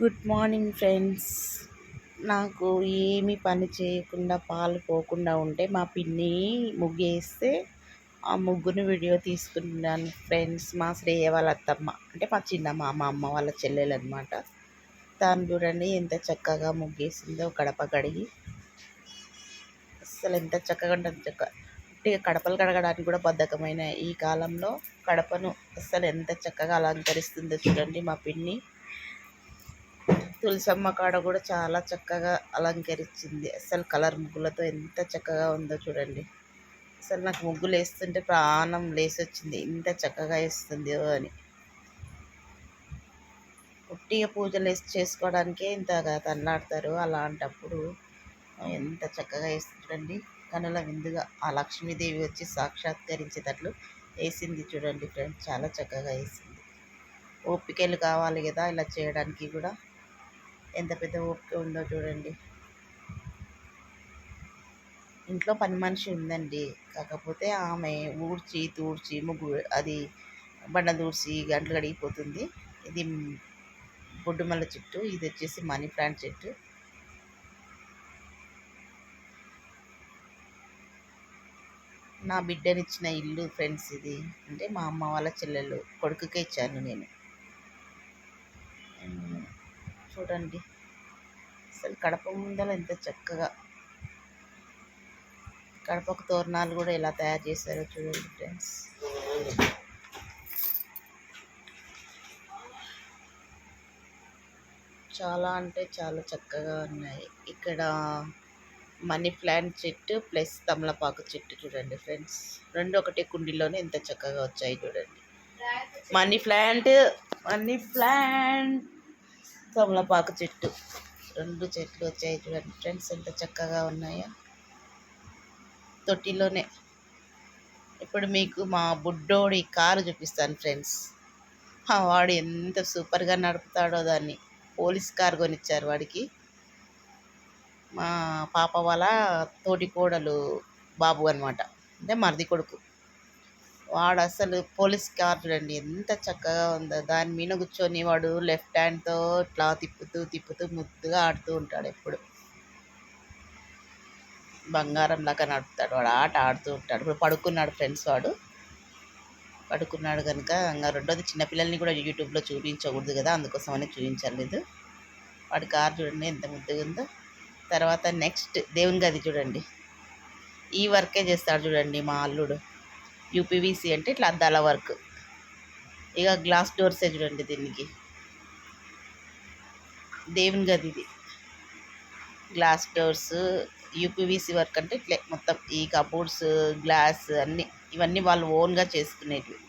Good morning friends నాకు ఏమి పని చేయకుండా పాలు పోకుండా ఉంటే మా పిన్ని ముగ్గేస్తే ఆ ముగ్గుని వీడియో తీసుకున్నాను ఫ్రెండ్స్ మా శ్రేయ వాళ్ళ అత్తమ్మ అంటే మా చిన్నమ్మ మా అమ్మ వాళ్ళ చెల్లెలు అనమాట దాన్ని చూడండి ఎంత చక్కగా ముగ్గేసిందో కడప కడిగి. అసలు ఎంత చక్కగా ఉంటుంది చక్క అంటే కడపలు కడగడానికి కూడా బద్ధకమైన ఈ కాలంలో కడపను అసలు ఎంత చక్కగా అలంకరిస్తుందో చూడండి మా పిన్ని. తులసమ్మ కాడ కూడా చాలా చక్కగా అలంకరించింది. అసలు కలర్ ముగ్గులతో ఎంత చక్కగా ఉందో చూడండి. అసలు నాకు ముగ్గులు వేస్తుంటే ప్రాణం లేసొచ్చింది. ఇంత చక్కగా వేస్తుంది అని. పుట్టిగా పూజలు వేసి చేసుకోవడానికే ఇంత తన్నాడతారు. అలాంటప్పుడు ఎంత చక్కగా వేస్తుందండి కనుల విందుగా ఆ లక్ష్మీదేవి వచ్చి సాక్షాత్కరించేటట్లు వేసింది చూడండి ఫ్రెండ్స్. చాలా చక్కగా వేసింది. ఓపికలు కావాలి కదా ఇలా చేయడానికి కూడా. ఎంత పెద్ద ఓపిక ఉందో చూడండి. ఇంట్లో పని మనిషి ఉందండి. కాకపోతే ఆమె ఊడ్చి తూడ్చి ముగ్గు అది బండ దూడ్చి గంటలు కడిగిపోతుంది ఇది బొడ్డుమల్ల చెట్టు ఇది వచ్చేసి మనీ ప్లాంట్ చెట్టు. నా బిడ్డనిచ్చిన ఇల్లు ఫ్రెండ్స్ ఇది. అంటే మా అమ్మ వాళ్ళ చెల్లెలు కొడుకుకే ఇచ్చాను నేను. చూడండి. అసలు కడప ముందల ఎంత చక్కగా. కడపకు తోరణాలు కూడా ఎలా తయారు చేశారో చూడండి ఫ్రెండ్స్. చాలా అంటే చాలా చక్కగా ఉన్నాయి. ఇక్కడ మనీ ప్లాంట్ చెట్టు ప్లస్ తమలపాకు చెట్టు చూడండి ఫ్రెండ్స్. రెండు ఒకటే కుండీలోనే ఎంత చక్కగా వచ్చాయి చూడండి. Money plant money plant. తమలపాకు చెట్టు. రెండు చెట్లు వచ్చాయి చూడండి ఫ్రెండ్స్ ఎంత చక్కగా ఉన్నాయో. తొట్టిలోనే. ఇప్పుడు మీకు మా బుడ్డోడి కారు చూపిస్తాను ఫ్రెండ్స్. వాడు ఎంత సూపర్గా నడుపుతాడో దాన్ని. పోలీస్ కార్ కొనిచ్చారు వాడికి. మా పాప వాళ్ళ తోటి కోడలు బాబు అనమాట అంటే మరిది కొడుకు. వాడు అసలు పోలీస్ కార్ చూడండి ఎంత చక్కగా ఉందో. దాని మీద కూర్చొని వాడు లెఫ్ట్ హ్యాండ్తో ఇట్లా తిప్పుతూ తిప్పుతూ ముద్దుగా ఆడుతూ ఉంటాడు ఎప్పుడు. బంగారం లాగా నడుపుతాడు. వాడు ఆట ఆడుతూ ఉంటాడు. ఇప్పుడు పడుకున్నాడు ఫ్రెండ్స్ వాడు. పడుకున్నాడు కనుక ఇంకా రెండోది చిన్నపిల్లల్ని కూడా యూట్యూబ్లో చూపించకూడదు కదా. అందుకోసం అని చూపించలేదు. వాడి కార్ చూడండి ఎంత ముద్దుగా ఉందో. తర్వాత నెక్స్ట్ దేవుని గది చూడండి. ఈ వర్కే చేస్తాడు చూడండి మా అల్లుడు. యూపీవీసీ అంటే ఇట్లా అద్దాల వర్క్. ఇక గ్లాస్ డోర్సే చూడండి దీనికి. దేవుని గది ఇది. గ్లాస్ డోర్స్ యూపీవీసీ వర్క్ అంటే ఇట్లే మొత్తం. ఈ కబోర్డ్స్ గ్లాస్ అన్నీ ఇవన్నీ వాళ్ళు ఓన్గా చేసుకునేటివి.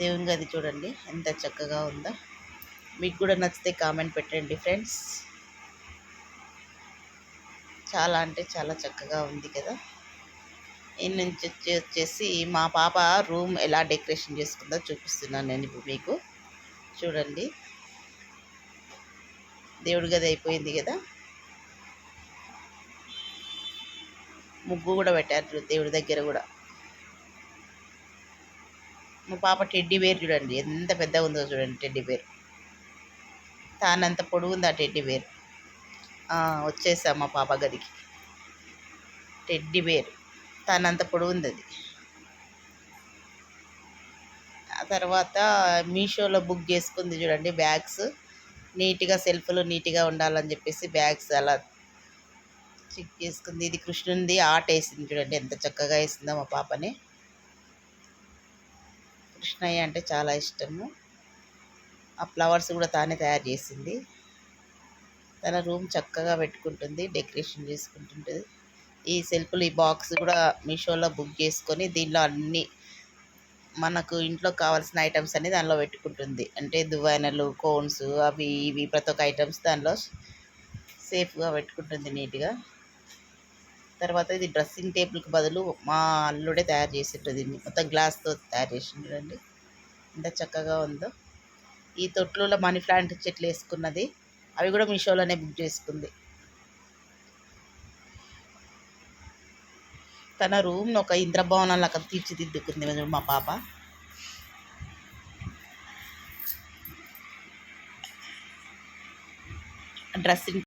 దేవుని గది చూడండి ఎంత చక్కగా ఉందో. మీకు కూడా నచ్చితే కామెంట్ పెట్టండి ఫ్రెండ్స్. చాలా అంటే చాలా చక్కగా ఉంది కదా. నుంచి వచ్చేసి మా పాప రూమ్ ఎలా డెకరేషన్ చేసుకుందో చూపిస్తున్నాను నేను ఇప్పుడు మీకు. చూడండి. దేవుడి గది అయిపోయింది కదా. ముగ్గు కూడా పెట్టారు దేవుడి దగ్గర కూడా. మా పాప టెడ్డీ బేర్ చూడండి. ఎంత పెద్దగా ఉందో చూడండి టెడ్డీ బేర్. తానంత పొడుగుంది ఆ టెడ్డీ బేర్. వచ్చేసా మా పాప గదికి. Teddy bear. తనంత పొడవుంది అది ఆ తర్వాత మీషోలో బుక్ చేసుకుంది చూడండి బ్యాగ్స్. నీట్గా సెల్ఫ్లు నీట్గా ఉండాలని చెప్పేసి బ్యాగ్స్ అలా చెక్ చేసుకుంది. ఇది కృష్ణుంది ఆట వేసింది చూడండి ఎంత చక్కగా వేసిందో మా పాపని. కృష్ణయ్య అంటే చాలా ఇష్టము. ఆ ఫ్లవర్స్ కూడా తానే తయారు చేసింది. తన రూమ్ చక్కగా పెట్టుకుంటుంది డెకరేషన్ చేసుకుంటుంటుంది. ఈ సెల్ఫ్లు ఈ బాక్స్ కూడా మీషోలో బుక్ చేసుకొని దీనిలో అన్ని మనకు ఇంట్లో కావాల్సిన ఐటమ్స్ అన్ని దానిలో పెట్టుకుంటుంది. అంటే దువ్వెనలు కోన్స్ అవి ఇవి ప్రతి ఒక్క ఐటమ్స్ దానిలో సేఫ్గా పెట్టుకుంటుంది నీట్గా. తర్వాత ఇది డ్రెస్సింగ్ టేబుల్కి బదులు మా అల్లుడే తయారు చేసేటది మొత్తం గ్లాస్తో తయారు చేసి చూడండి. ఎంత చక్కగా ఉందో. ఈ తొట్లో మనీ ప్లాంట్ చెట్లు వేసుకున్నది. అవి కూడా మీషోలోనే బుక్ చేసుకుంది. తన రూమ్ను ఒక ఇంద్రభవనం లాగా తీర్చిదిద్దుకుంది మా పాప. డ్రెస్సింగ్